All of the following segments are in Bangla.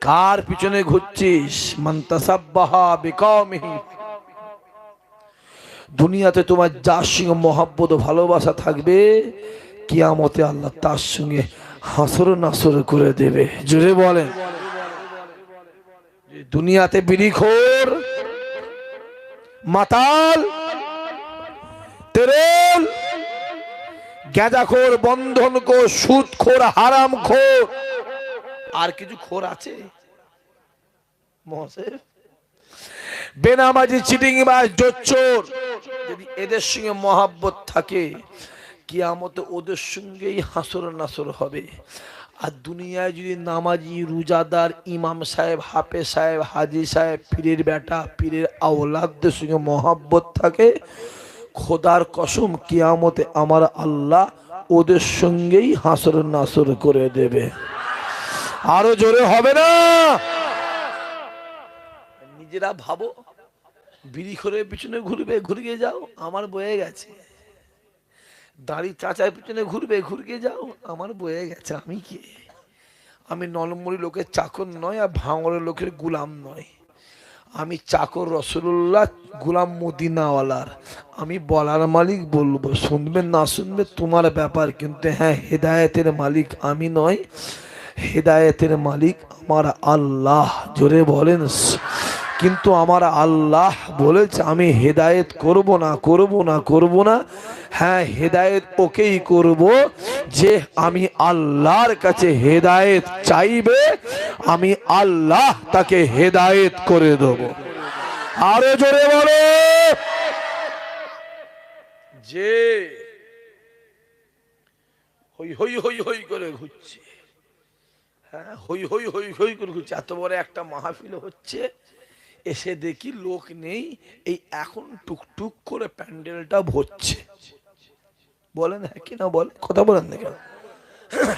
কার পিছনে ঘুরছিস? দুনিয়াতে তোমার যার সঙ্গে মহাব্বত ভালোবাসা থাকবে, কিয়ামতে আল্লাহ তার সঙ্গে হাসর নাসর করে দেবে। জোরে বলেন। দুনিয়াতে বিড়িখোর, মাতাল, তেরেল গেঁজাখোর বন্ধনখোর, সুদখোর, হারামখোর আর কিছু খোর আছে? বেনামাজি চিটিং জোচ্চোর। যদি এদের সঙ্গে মহাব্বত থাকে কিয়ামতে ওদের সঙ্গেই হাসর নাসর হবে। আর দুনিয়ায় যদি নামাজি রোজাদার ইমাম সাহেব হাফে সাহেব হাজি সাহেব পীরের বেটা পীরের আওলাদদের সঙ্গে মহাব্বত থাকে খোদার কসম কিয়ামতে আমার আল্লাহ ওদের সঙ্গেই হাসর নাসর করে দেবে। আরও জোরে হবে না। নিজেরা ভাবো, বিড়ি করে পিছনে ঘুরবে, ঘুরিয়ে যাও, আমার বয়ে গেছে। দাড়ি চাচার পিছনে ঘুরবে, ঘুরিয়ে যাও, আমার বয়ে গেছে, আমি কি? আমি নলমুড়ি লোকের চাকর নয় আর ভাঙরের লোকের গুলাম নয় আমি চাকর রসুল্লাহ গুলাম মদিনাওয়ালার। আমি বলার মালিক বলব, শুনবে না শুনবে তোমার ব্যাপার, কিন্তু হ্যাঁ হেদায়েতের মালিক আমি নয় হেদায়েতের মালিক আমার আল্লাহ। জোরে বলেন, কিন্তু আমার আল্লাহ বলেছে আমি হেদায়েত করব না করব না করব না। হ্যাঁ হেদায়েত ওকেই করব যে আমি আল্লাহর কাছে হেদায়েত চাইবে, আমি আল্লাহ তাকে হেদায়েত করে দেব। আরও জোরে বলো। যে হই হই হই হই করে ঘুরছে। হ্যাঁ হই হই হই হই করে ঘুরছে। এত বড় একটা মাহফিল হচ্ছে, এসে দেখি লোক নেই, এই এখন টুকটুক করে প্যান্ডেলটা ভরছে। বলেন হ্যাঁ কি না বলেন? কথা বলেন না কেন?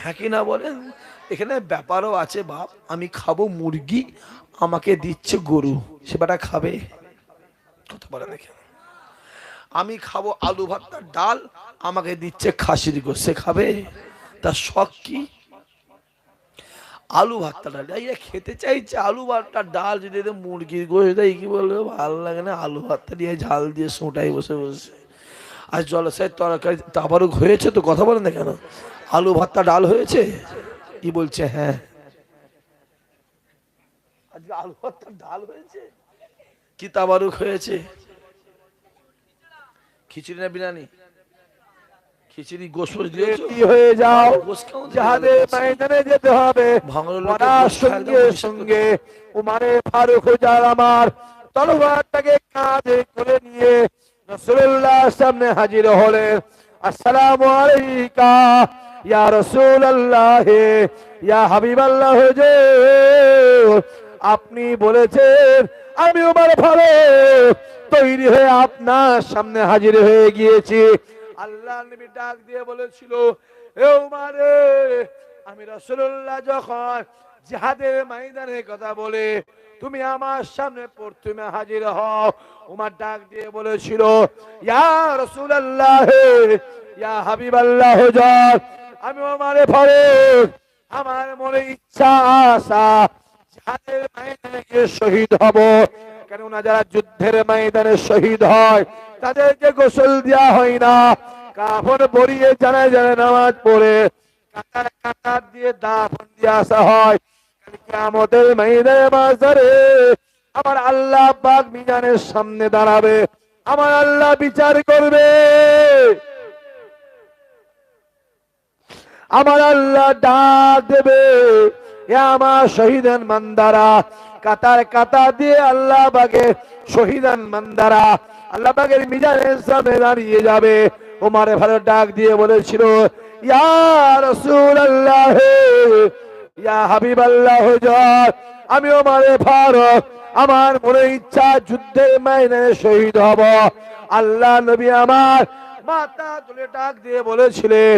হ্যাঁ কি না বলেন? এখানে ব্যাপারও আছে, বাপ, আমি খাব মুরগি, আমাকে দিচ্ছে গরু সেবাটা খাবে। কথা বলেন না কেন? আমি খাব আলু ভাতটা ডাল, আমাকে দিচ্ছে খাসির গোস সে খাবে? তার শখ কি? আলু ভাতটা যে খেতে চাইছে আলু ভাতটা, ডাল যদি মুরগির গোস দেয় কি বলবে? ভালো লাগে না আলু ভাতটা দিয়ে ঝাল দিয়ে সোঁটাই বসে বসে। আর জলসায় তরকারি তাবারও হয়েছে তো কথা বলেন না কেন? আলু ভাতটা ডাল হয়েছে? কি বলছে? হ্যাঁ। আলু ভাতটা ডাল হয়েছে? কি তাবারুক হয়েছে? খিচুড়ি না বিরিয়ানি? খিচুড়ি হয়ে যাও। লাগছে? ময়দানে যেতে হবে। সঙ্গে সঙ্গে উমারে ফারুক যার আমার তলোয়ারটাকে কাঁধে করে নিয়ে রাসূলুল্লাহ সামনে হাজির হলেন। আসসালামু আলাইকা ইয়া ইয়া হাবিবাল্লাহ আপনি বলেছেন আমি উমার ফারুক তৈরি হয়ে আপনার সামনে হাজির হয়ে গিয়েছি। আল্লাহ নবী ডাক দিয়ে বলেছিল, এ উমারে, আমি রাসূলুল্লাহ যখন জিহাদের ময়দানে কথা বলে তুমি আমার সামনে প্রথমে হাজির হও, উমার ডাক দিয়ে বলেছিল, ইয়া রাসূলুল্লাহ, ইয়া হাবিবাল্লাহ হুজুর আমি উমারে ফারুক আমার মনে ইচ্ছা আশা জিহাদের ময়দানে শহীদ হব। কেননা যারা যুদ্ধের ময়দানে শহীদ হয়, তাদেরকে গোসল দেওয়া হয় না। কাফন পরিয়ে জানায় জানায় নামাজ পড়ে, কাতার কাতার দিয়ে দাফন দিয়ে আসা হয়। ময়দানে আমার আল্লাহ পাক মিজানের সামনে দাঁড়াবে। আমার আল্লাহ বিচার করবে। আমার আল্লাহ ডাক দেবে। আমার শহীদান মান্দারা। কাতার কাতার দিয়ে আল্লাহ বাগে শহীদান মান্দারা। আল্লাহ বাগের মিজানের সামনে দাঁড়িয়ে যাবে। ওমারে ভালো ডাক দিয়ে বলেছিল আমি ওমারে ফারুক, আমার মনে ইচ্ছা যুদ্ধের মাইনে শহীদ হব। আল্লাহ নবী আমার মাথা তুলে ডাক দিয়ে বলেছিলেন